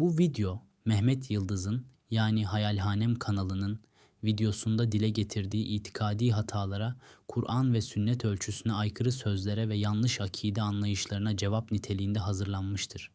Bu video Mehmet Yıldız'ın yani Hayalhanem kanalının videosunda dile getirdiği itikadi hatalara, Kur'an ve sünnet ölçüsüne aykırı sözlere ve yanlış akide anlayışlarına cevap niteliğinde hazırlanmıştır.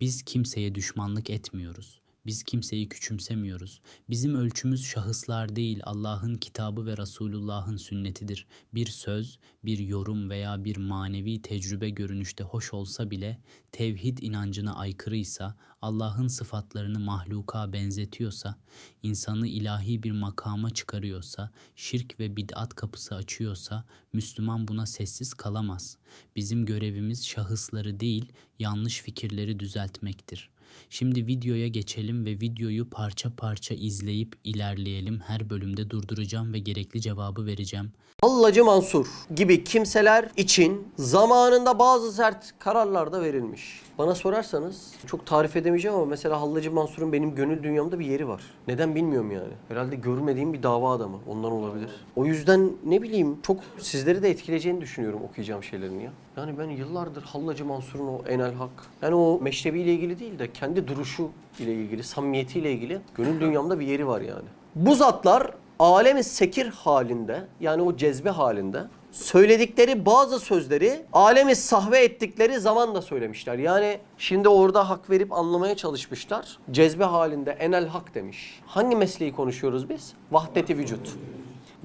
Biz kimseye düşmanlık etmiyoruz. Biz kimseyi küçümsemiyoruz. Bizim ölçümüz şahıslar değil, Allah'ın kitabı ve Resulullah'ın sünnetidir. Bir söz, bir yorum veya bir manevi tecrübe görünüşte hoş olsa bile tevhid inancına aykırıysa, Allah'ın sıfatlarını mahluka benzetiyorsa, insanı ilahi bir makama çıkarıyorsa, şirk ve bid'at kapısı açıyorsa, Müslüman buna sessiz kalamaz. Bizim görevimiz şahısları değil, yanlış fikirleri düzeltmektir. Şimdi videoya geçelim ve videoyu parça parça izleyip ilerleyelim. Her bölümde durduracağım ve gerekli cevabı vereceğim. Hallacı Mansur gibi kimseler için zamanında bazı sert kararlar da verilmiş. Bana sorarsanız çok tarif edemeyeceğim ama mesela Hallacı Mansur'un benim gönül dünyamda bir yeri var. Neden bilmiyorum yani. Herhalde görmediğim bir dava adamı. Ondan olabilir. O yüzden ne bileyim çok sizleri de etkileyeceğini düşünüyorum okuyacağım şeylerini ya. Yani ben yıllardır Hallacı Mansur'un o enel hak, yani o meşrebi ile ilgili değil de kendi duruşu ile ilgili, samimiyetiyle ilgili gönül dünyamda bir yeri var yani. Bu zatlar alemi sekir halinde yani o cezbe halinde söyledikleri bazı sözleri alemi sahve ettikleri zaman da söylemişler. Yani şimdi orada hak verip anlamaya çalışmışlar. Cezbe halinde enel hak demiş. Hangi mesleği konuşuyoruz biz? Vahdeti vücut.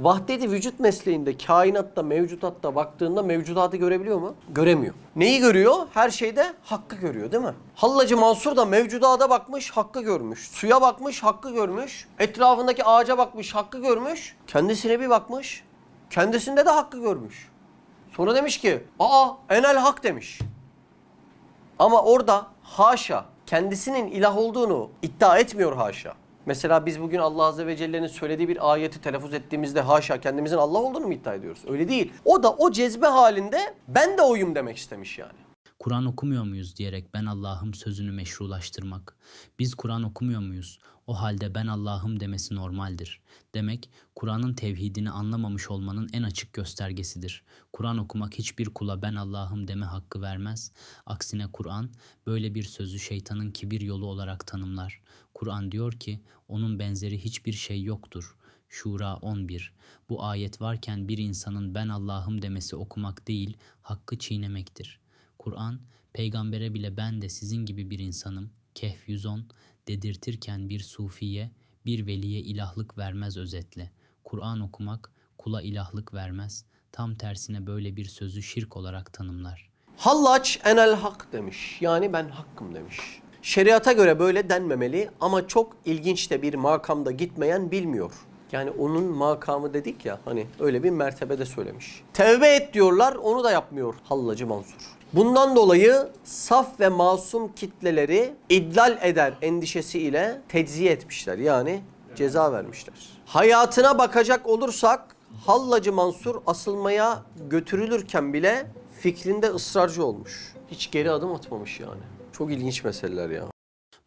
Vahdeti vücut mesleğinde kainatta, mevcutatta baktığında mevcudatı görebiliyor mu? Göremiyor. Neyi görüyor? Her şeyde hakkı görüyor değil mi? Hallacı Mansur da mevcudata bakmış, hakkı görmüş. Suya bakmış, hakkı görmüş. Etrafındaki ağaca bakmış, hakkı görmüş. Kendisine bir bakmış. Kendisinde de hakkı görmüş. Sonra demiş ki, aa enel hak demiş. Ama orada haşa kendisinin ilah olduğunu iddia etmiyor haşa. Mesela biz bugün Allah Azze ve Celle'nin söylediği bir ayeti telaffuz ettiğimizde haşa kendimizin Allah olduğunu mu iddia ediyoruz? Öyle değil. O da o cezbe halinde ben de oyum demek istemiş yani. Kur'an okumuyor muyuz diyerek ben Allah'ım sözünü meşrulaştırmak. Biz Kur'an okumuyor muyuz? O halde ben Allah'ım demesi normaldir. Demek Kur'an'ın tevhidini anlamamış olmanın en açık göstergesidir. Kur'an okumak hiçbir kula ben Allah'ım deme hakkı vermez. Aksine Kur'an böyle bir sözü şeytanın kibir yolu olarak tanımlar. Kur'an diyor ki onun benzeri hiçbir şey yoktur. Şura 11. Bu ayet varken bir insanın ben Allah'ım demesi okumak değil, hakkı çiğnemektir. Kur'an, peygambere bile ben de sizin gibi bir insanım, Kehf 110, dedirtirken bir sufiye, bir veliye ilahlık vermez özetle. Kur'an okumak kula ilahlık vermez, tam tersine böyle bir sözü şirk olarak tanımlar. Hallaç enel hak demiş. Yani ben hakkım demiş. Şeriata göre böyle denmemeli ama çok ilginç de bir makamda gitmeyen bilmiyor. Yani onun makamı dedik ya hani öyle bir mertebede söylemiş. Tevbe et diyorlar onu da yapmıyor Hallacı Mansur. Bundan dolayı saf ve masum kitleleri idlal eder endişesiyle tecziye etmişler. Yani ceza vermişler. Hayatına bakacak olursak Hallacı Mansur asılmaya götürülürken bile fikrinde ısrarcı olmuş. Hiç geri adım atmamış yani. Çok ilginç meseleler ya.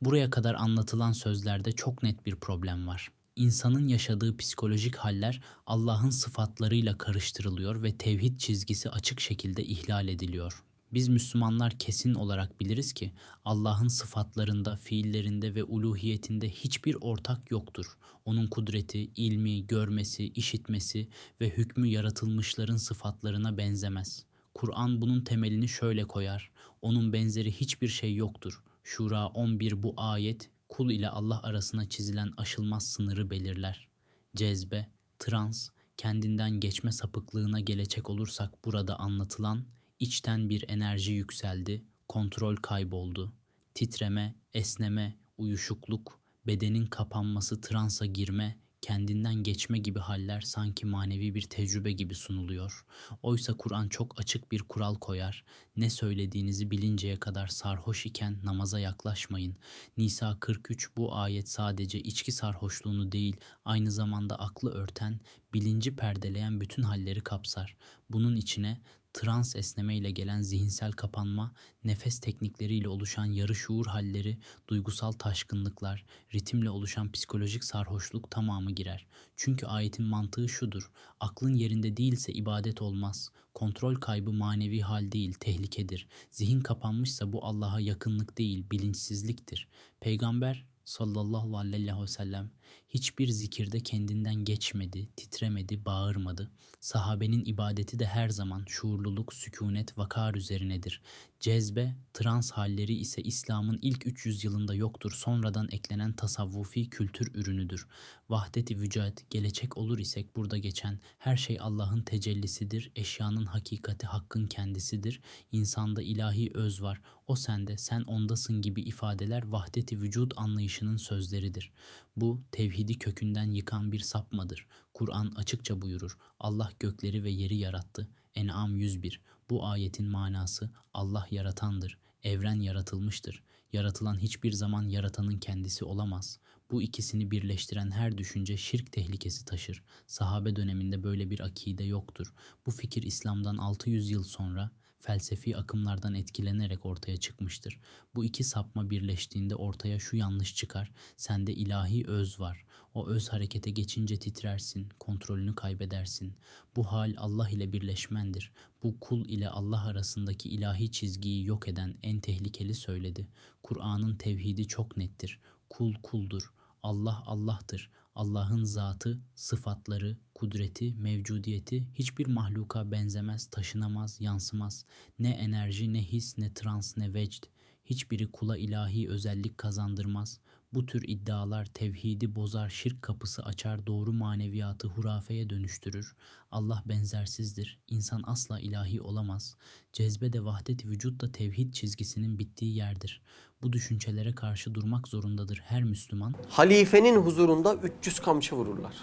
Buraya kadar anlatılan sözlerde çok net bir problem var. İnsanın yaşadığı psikolojik haller Allah'ın sıfatlarıyla karıştırılıyor ve tevhid çizgisi açık şekilde ihlal ediliyor. Biz Müslümanlar kesin olarak biliriz ki Allah'ın sıfatlarında, fiillerinde ve uluhiyetinde hiçbir ortak yoktur. Onun kudreti, ilmi, görmesi, işitmesi ve hükmü yaratılmışların sıfatlarına benzemez. Kur'an bunun temelini şöyle koyar. Onun benzeri hiçbir şey yoktur. Şura 11 bu ayet kul ile Allah arasına çizilen aşılmaz sınırı belirler. Cezbe, trans, kendinden geçme sapıklığına gelecek olursak burada anlatılan içten bir enerji yükseldi, kontrol kayboldu. Titreme, esneme, uyuşukluk, bedenin kapanması, transa girme, kendinden geçme gibi haller sanki manevi bir tecrübe gibi sunuluyor. Oysa Kur'an çok açık bir kural koyar. Ne söylediğinizi bilinceye kadar sarhoş iken namaza yaklaşmayın. Nisa 43 bu ayet sadece içki sarhoşluğunu değil, aynı zamanda aklı örten, bilinci perdeleyen bütün halleri kapsar. Bunun içine trans esneme ile gelen zihinsel kapanma, nefes teknikleriyle oluşan yarı şuur halleri, duygusal taşkınlıklar, ritimle oluşan psikolojik sarhoşluk tamamı girer. Çünkü ayetin mantığı şudur. Aklın yerinde değilse ibadet olmaz. Kontrol kaybı manevi hal değil, tehlikedir. Zihin kapanmışsa bu Allah'a yakınlık değil, bilinçsizliktir. Peygamber sallallahu aleyhi ve sellem hiçbir zikirde kendinden geçmedi, titremedi, bağırmadı. Sahabenin ibadeti de her zaman şuurluluk, sükunet, vakar üzerinedir. Cezbe, trans halleri ise İslam'ın ilk 300 yılında yoktur. Sonradan eklenen tasavvufi kültür ürünüdür. Vahdet-i vücud, gelecek olur isek burada geçen her şey Allah'ın tecellisidir. Eşyanın hakikati hakkın kendisidir. İnsanda ilahi öz var. O sende, sen ondasın gibi ifadeler vahdet-i vücud anlayışının sözleridir. Bu tevhidi kökünden yıkan bir sapmadır. Kur'an açıkça buyurur. Allah gökleri ve yeri yarattı. En'am 101. Bu ayetin manası Allah yaratandır. Evren yaratılmıştır. Yaratılan hiçbir zaman yaratanın kendisi olamaz. Bu ikisini birleştiren her düşünce şirk tehlikesi taşır. Sahabe döneminde böyle bir akide yoktur. Bu fikir İslam'dan 600 yıl sonra felsefi akımlardan etkilenerek ortaya çıkmıştır. Bu iki sapma birleştiğinde ortaya şu yanlış çıkar. Sende ilahi öz var. O öz harekete geçince titrersin, kontrolünü kaybedersin. Bu hal Allah ile birleşmendir. Bu kul ile Allah arasındaki ilahi çizgiyi yok eden en tehlikeli söyledi. Kur'an'ın tevhidi çok nettir. Kul kuldur. Allah Allah'tır. Allah'ın zatı, sıfatları, kudreti, mevcudiyeti hiçbir mahluka benzemez, taşınamaz, yansımaz. Ne enerji, ne his, ne trans, ne vecd. Hiçbiri kula ilahi özellik kazandırmaz. Bu tür iddialar tevhidi bozar, şirk kapısı açar, doğru maneviyatı hurafeye dönüştürür. Allah benzersizdir. İnsan asla ilahi olamaz. Cezbe de vahdet vücut da tevhid çizgisinin bittiği yerdir. Bu düşüncelere karşı durmak zorundadır her Müslüman. Halifenin huzurunda 300 kamçı vururlar.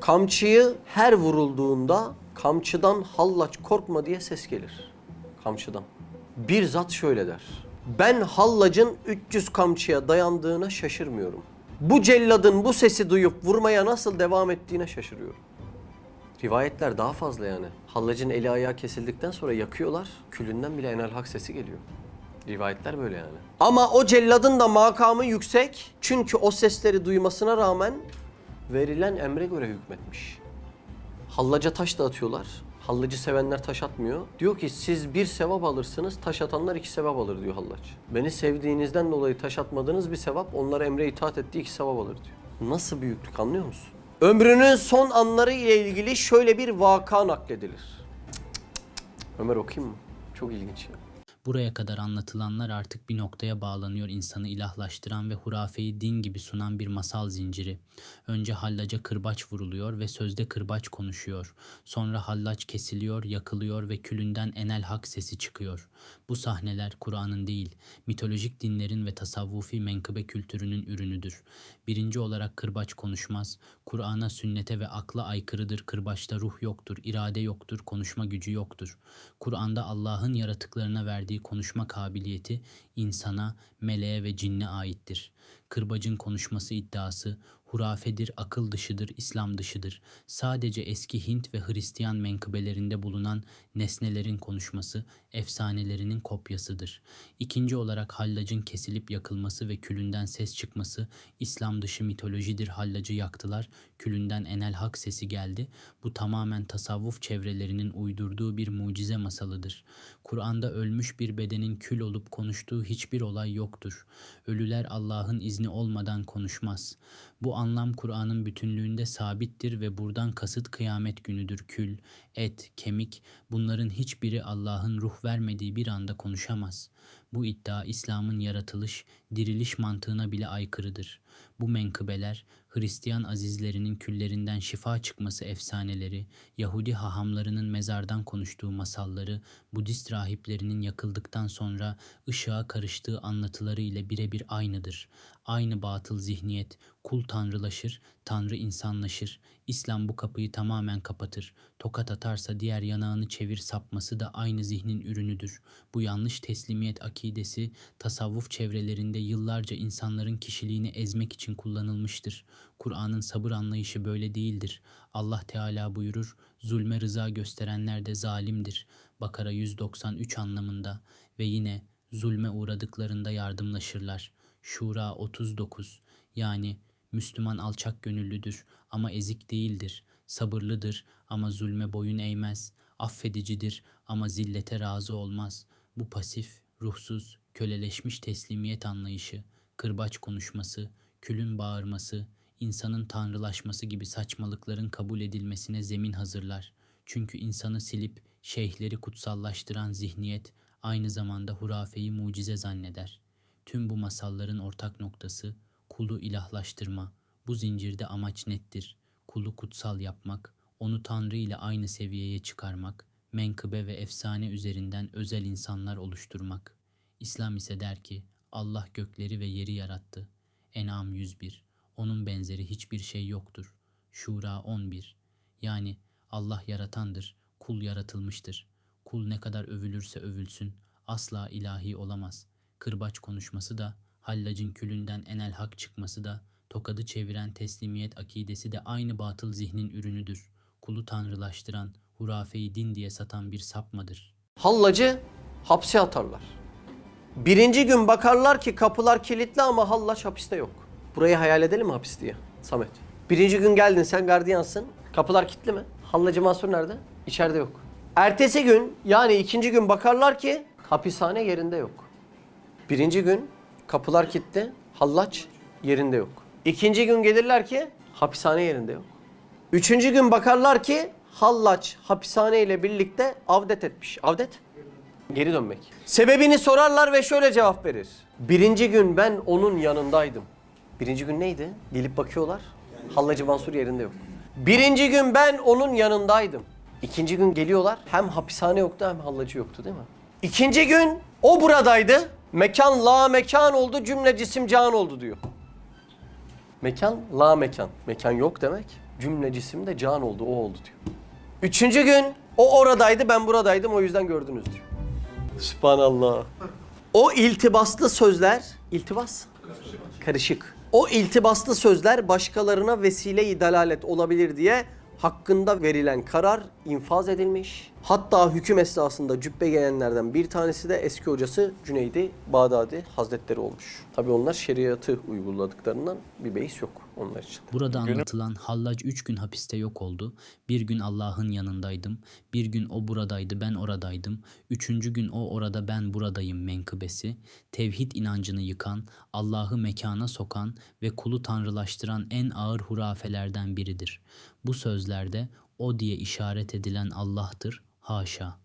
Kamçıyı her vurulduğunda kamçıdan hallaç korkma diye ses gelir. Kamçıdan. Bir zat şöyle der. Ben hallacın 300 kamçıya dayandığına şaşırmıyorum. Bu celladın bu sesi duyup vurmaya nasıl devam ettiğine şaşırıyorum. Rivayetler daha fazla yani. Hallacın eli ayağı kesildikten sonra yakıyorlar. Külünden bile enel hak sesi geliyor. Rivayetler böyle yani. Ama o celladın da makamı yüksek. Çünkü o sesleri duymasına rağmen verilen emre göre hükmetmiş. Hallaca taş da atıyorlar. Hallacı sevenler taş atmıyor. Diyor ki siz bir sevap alırsınız, taş atanlar iki sevap alır diyor hallaç. Beni sevdiğinizden dolayı taş atmadığınız bir sevap, onlara emre itaat ettiği iki sevap alır diyor. Nasıl büyüklük anlıyor musun? Ömrünün son anları ile ilgili şöyle bir vaka nakledilir. Cık, cık, cık. Ömer okuyayım mı? Çok ilginç ya. Buraya kadar anlatılanlar artık bir noktaya bağlanıyor insanı ilahlaştıran ve hurafeyi din gibi sunan bir masal zinciri. Önce hallaca kırbaç vuruluyor ve sözde kırbaç konuşuyor. Sonra hallaç kesiliyor, yakılıyor ve külünden enel hak sesi çıkıyor. Bu sahneler Kur'an'ın değil, mitolojik dinlerin ve tasavvufi menkıbe kültürünün ürünüdür. Birinci olarak kırbaç konuşmaz. Kur'an'a, sünnete ve akla aykırıdır. Kırbaçta ruh yoktur, irade yoktur, konuşma gücü yoktur. Kur'an'da Allah'ın yaratıklarına verdiği konuşma kabiliyeti insana, meleğe ve cinne aittir. Kırbacın konuşması iddiası hurafedir, akıl dışıdır, İslam dışıdır. Sadece eski Hint ve Hristiyan menkıbelerinde bulunan nesnelerin konuşması efsanelerinin kopyasıdır. İkinci olarak hallacın kesilip yakılması ve külünden ses çıkması İslam dışı mitolojidir. Hallacı yaktılar, külünden enel hak sesi geldi. Bu tamamen tasavvuf çevrelerinin uydurduğu bir mucize masalıdır. Kur'an'da ölmüş bir bedenin kül olup konuştuğu hiçbir olay yoktur. Ölüler Allah'ın izni olmadan konuşmaz. Bu anlam Kur'an'ın bütünlüğünde sabittir ve buradan kasıt kıyamet günüdür. Kül, et, kemik bunların hiçbiri Allah'ın ruh vermediği bir anda konuşamaz. Bu iddia İslam'ın yaratılış, diriliş mantığına bile aykırıdır. Bu menkıbeler Hristiyan azizlerinin küllerinden şifa çıkması efsaneleri, Yahudi hahamlarının mezardan konuştuğu masalları, Budist rahiplerinin yakıldıktan sonra ışığa karıştığı anlatıları ile birebir aynıdır. Aynı batıl zihniyet, kul tanrılaşır, tanrı insanlaşır. İslam bu kapıyı tamamen kapatır. Tokat atarsa diğer yanağını çevir sapması da aynı zihnin ürünüdür. Bu yanlış teslimiyet akidesi tasavvuf çevrelerinde yıllarca insanların kişiliğini ezmek için kullanılmıştır. Kur'an'ın sabır anlayışı böyle değildir. Allah Teala buyurur, zulme rıza gösterenler de zalimdir. Bakara 193 anlamında ve yine zulme uğradıklarında yardımlaşırlar. Şura 39 yani Müslüman alçak gönüllüdür ama ezik değildir. Sabırlıdır ama zulme boyun eğmez. Affedicidir ama zillete razı olmaz. Bu pasif, ruhsuz, köleleşmiş teslimiyet anlayışı, kırbaç konuşması, külün bağırması, insanın tanrılaşması gibi saçmalıkların kabul edilmesine zemin hazırlar. Çünkü insanı silip şeyhleri kutsallaştıran zihniyet aynı zamanda hurafeyi mucize zanneder. Tüm bu masalların ortak noktası kulu ilahlaştırma. Bu zincirde amaç nettir. Kulu kutsal yapmak, onu Tanrı ile aynı seviyeye çıkarmak, menkıbe ve efsane üzerinden özel insanlar oluşturmak. İslam ise der ki Allah gökleri ve yeri yarattı. En'am 101. Onun benzeri hiçbir şey yoktur. Şura 11. Yani Allah yaratandır, kul yaratılmıştır. Kul ne kadar övülürse övülsün asla ilahi olamaz. Kırbaç konuşması da, hallacın külünden enel hak çıkması da, tokadı çeviren teslimiyet akidesi de aynı batıl zihnin ürünüdür. Kulu tanrılaştıran, hurafeyi din diye satan bir sapmadır. Hallacı hapse atarlar. Birinci gün bakarlar ki kapılar kilitli ama hallaç hapiste yok. Burayı hayal edelim mi hapis diye? Samet. Birinci gün geldin sen gardiyansın. Kapılar kilitli mi? Hallacı Mansur nerede? İçeride yok. Ertesi gün yani ikinci gün bakarlar ki hapishane yerinde yok. Birinci gün kapılar kilitli, hallaç yerinde yok. İkinci gün gelirler ki hapishane yerinde yok. Üçüncü gün bakarlar ki hallaç hapishane ile birlikte avdet etmiş. Avdet? Geri dönmek. Sebebini sorarlar ve şöyle cevap verir. Birinci gün ben onun yanındaydım. Birinci gün neydi? Gelip bakıyorlar. Hallacı Mansur yerinde yok. Birinci gün ben onun yanındaydım. İkinci gün geliyorlar. Hem hapishane yoktu hem hallacı yoktu değil mi? İkinci gün o buradaydı. Mekan la mekan oldu cümle cisim can oldu diyor. Mekan la mekan. Mekan yok demek. Cümle cisim de can oldu o oldu diyor. Üçüncü gün o oradaydı ben buradaydım o yüzden gördünüz diyor. Sübhanallah. O iltibaslı sözler, iltibas? Karışık. O iltibaslı sözler başkalarına vesile-i dalalet olabilir diye hakkında verilen karar infaz edilmiş. Hatta hüküm esnasında cübbe gelenlerden bir tanesi de eski hocası Cüneydi Bağdadi Hazretleri olmuş. Tabi onlar şeriatı uyguladıklarından bir beis yok onlar için. Burada anlatılan Hallac üç gün hapiste yok oldu. Bir gün Allah'ın yanındaydım. Bir gün o buradaydı ben oradaydım. Üçüncü gün o orada ben buradayım menkıbesi. Tevhid inancını yıkan, Allah'ı mekana sokan ve kulu tanrılaştıran en ağır hurafelerden biridir. Bu sözlerde o diye işaret edilen Allah'tır. Haşa.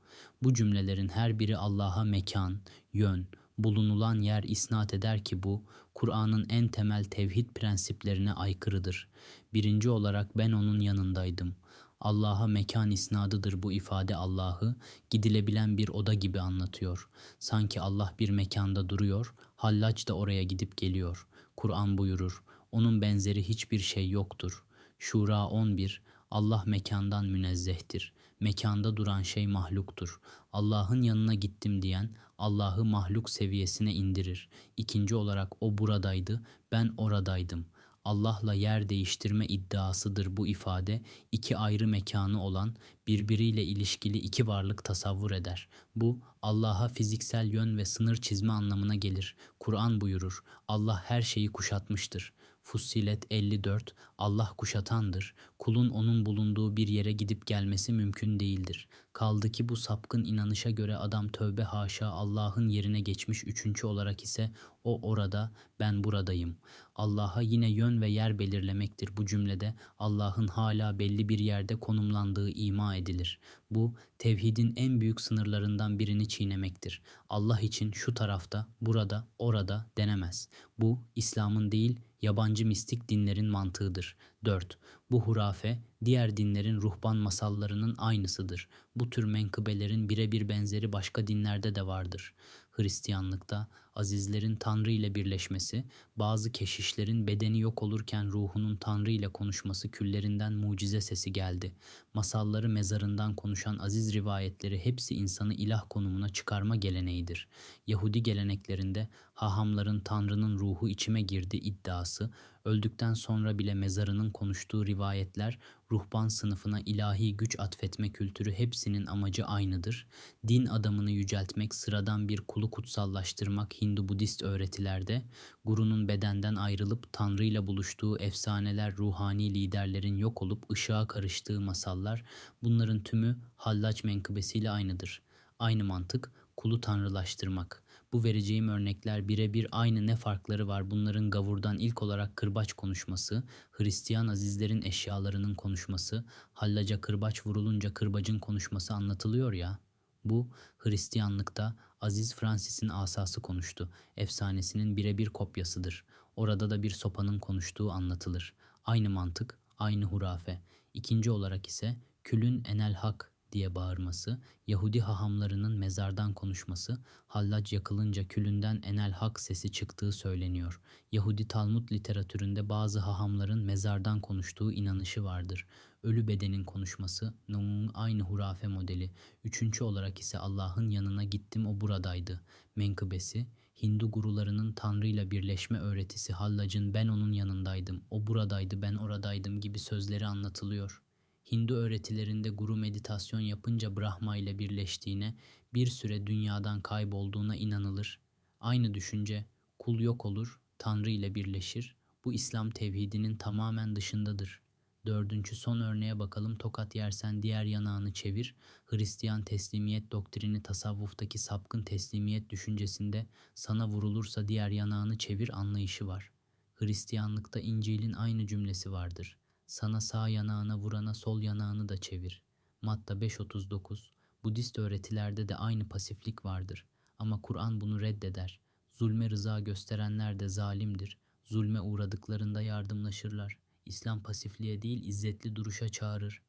Bu cümlelerin her biri Allah'a mekan, yön, bulunulan yer isnat eder ki bu, Kur'an'ın en temel tevhid prensiplerine aykırıdır. Birinci olarak ben onun yanındaydım. Allah'a mekan isnadıdır bu ifade Allah'ı gidilebilen bir oda gibi anlatıyor. Sanki Allah bir mekanda duruyor, hallaç da oraya gidip geliyor. Kur'an buyurur, onun benzeri hiçbir şey yoktur. Şura 11 Allah mekandan münezzehtir. Mekanda duran şey mahluktur. Allah'ın yanına gittim diyen Allah'ı mahluk seviyesine indirir. İkinci olarak o buradaydı, ben oradaydım. Allah'la yer değiştirme iddiasıdır bu ifade. İki ayrı mekanı olan, birbiriyle ilişkili iki varlık tasavvur eder. Bu Allah'a fiziksel yön ve sınır çizme anlamına gelir. Kur'an buyurur. Allah her şeyi kuşatmıştır. Fussilet 54 Allah kuşatandır. Kulun onun bulunduğu bir yere gidip gelmesi mümkün değildir. Kaldı ki bu sapkın inanışa göre adam tövbe haşa Allah'ın yerine geçmiş üçüncü olarak ise o orada ben buradayım. Allah'a yine yön ve yer belirlemektir bu cümlede Allah'ın hala belli bir yerde konumlandığı ima edilir. Bu tevhidin en büyük sınırlarından birini çiğnemektir. Allah için şu tarafta, burada, orada denemez. Bu İslam'ın değil yabancı mistik dinlerin mantığıdır. 4. Bu hurafe diğer dinlerin ruhban masallarının aynısıdır. Bu tür menkıbelerin birebir benzeri başka dinlerde de vardır. Hristiyanlıkta azizlerin Tanrı ile birleşmesi, bazı keşişlerin bedeni yok olurken ruhunun Tanrı ile konuşması küllerinden mucize sesi geldi. Masalları mezarından konuşan aziz rivayetleri hepsi insanı ilah konumuna çıkarma geleneğidir. Yahudi geleneklerinde hahamların Tanrı'nın ruhu içime girdi iddiası, öldükten sonra bile mezarının konuştuğu rivayetler, ruhban sınıfına ilahi güç atfetme kültürü hepsinin amacı aynıdır. Din adamını yüceltmek, sıradan bir kulu kutsallaştırmak Hindu-Budist öğretilerde, gurunun bedenden ayrılıp Tanrı ile buluştuğu efsaneler ruhani liderlerin yok olup ışığa karıştığı masallar, bunların tümü hallac menkıbesiyle aynıdır. Aynı mantık, kulu tanrılaştırmak. Bu vereceğim örnekler birebir aynı ne farkları var bunların gavurdan ilk olarak kırbaç konuşması, Hristiyan azizlerin eşyalarının konuşması, hallaca kırbaç vurulunca kırbacın konuşması anlatılıyor ya. Bu Hristiyanlıkta Aziz Francis'in asası konuştu. Efsanesinin birebir kopyasıdır. Orada da bir sopanın konuştuğu anlatılır. Aynı mantık, aynı hurafe. İkinci olarak ise külün enel hak diye bağırması, Yahudi hahamlarının mezardan konuşması, hallac yakılınca külünden enel hak sesi çıktığı söyleniyor. Yahudi Talmud literatüründe bazı hahamların mezardan konuştuğu inanışı vardır. Ölü bedenin konuşması, Nuh'un aynı hurafe modeli. Üçüncü olarak ise Allah'ın yanına gittim o buradaydı. Menkıbesi, Hindu gurularının Tanrı ile birleşme öğretisi Hallac'ın ben onun yanındaydım, o buradaydı ben oradaydım gibi sözleri anlatılıyor. Hindu öğretilerinde guru meditasyon yapınca Brahma ile birleştiğine, bir süre dünyadan kaybolduğuna inanılır. Aynı düşünce, kul yok olur, Tanrı ile birleşir. Bu İslam tevhidinin tamamen dışındadır. Dördüncü son örneğe bakalım. Tokat yersen diğer yanağını çevir. Hristiyan teslimiyet doktrini tasavvuftaki sapkın teslimiyet düşüncesinde sana vurulursa diğer yanağını çevir anlayışı var. Hristiyanlıkta İncil'in aynı cümlesi vardır. Sana sağ yanağına vurana sol yanağını da çevir. Matta 5.39 Budist öğretilerde de aynı pasiflik vardır. Ama Kur'an bunu reddeder. Zulme rıza gösterenler de zalimdir. Zulme uğradıklarında yardımlaşırlar. İslam pasifliğe değil izzetli duruşa çağırır.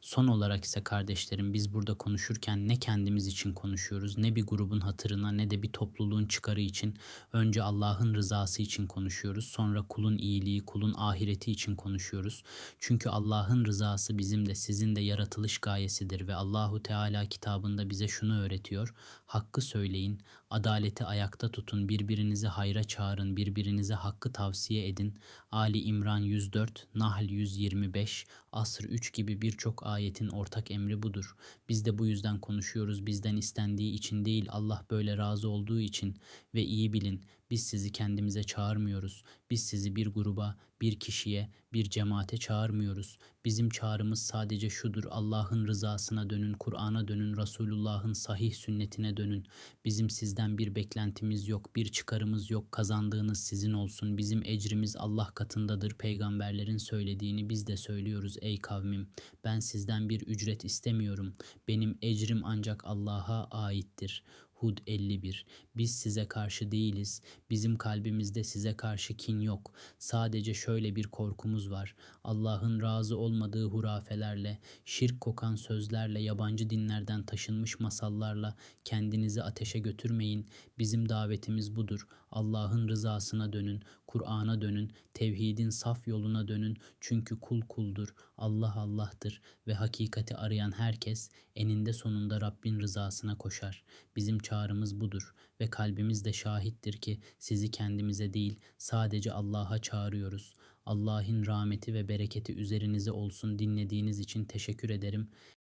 Son olarak ise kardeşlerim biz burada konuşurken ne kendimiz için konuşuyoruz ne bir grubun hatırına ne de bir topluluğun çıkarı için önce Allah'ın rızası için konuşuyoruz sonra kulun iyiliği kulun ahireti için konuşuyoruz. Çünkü Allah'ın rızası bizim de sizin de yaratılış gayesidir ve Allahu Teala kitabında bize şunu öğretiyor. Hakkı söyleyin, adaleti ayakta tutun, birbirinizi hayra çağırın, birbirinize hakkı tavsiye edin. Ali İmran 104, Nahl 125, Asr 3 gibi birçok ayetin ortak emri budur. Biz de bu yüzden konuşuyoruz. Bizden istendiği için değil, Allah böyle razı olduğu için ve iyi bilin biz sizi kendimize çağırmıyoruz. Biz sizi bir gruba, bir kişiye, bir cemaate çağırmıyoruz. Bizim çağrımız sadece şudur. Allah'ın rızasına dönün, Kur'an'a dönün, Resulullah'ın sahih sünnetine dönün. Bizim sizden bir beklentimiz yok, bir çıkarımız yok. Kazandığınız sizin olsun. Bizim ecrimiz Allah katındadır. Peygamberlerin söylediğini biz de söylüyoruz ey kavmim. Ben sizden bir ücret istemiyorum. Benim ecrim ancak Allah'a aittir. Hud 51 Biz size karşı değiliz. Bizim kalbimizde size karşı kin yok. Sadece şöyle bir korkumuz var. Allah'ın razı olmadığı hurafelerle, şirk kokan sözlerle, yabancı dinlerden taşınmış masallarla kendinizi ateşe götürmeyin. Bizim davetimiz budur. Allah'ın rızasına dönün, Kur'an'a dönün, tevhidin saf yoluna dönün. Çünkü kul kuldur. Allah Allah'tır ve hakikati arayan herkes eninde sonunda Rabbin rızasına koşar. Bizim çağrımız budur ve kalbimiz de şahittir ki sizi kendimize değil sadece Allah'a çağırıyoruz. Allah'ın rahmeti ve bereketi üzerinize olsun dinlediğiniz için teşekkür ederim.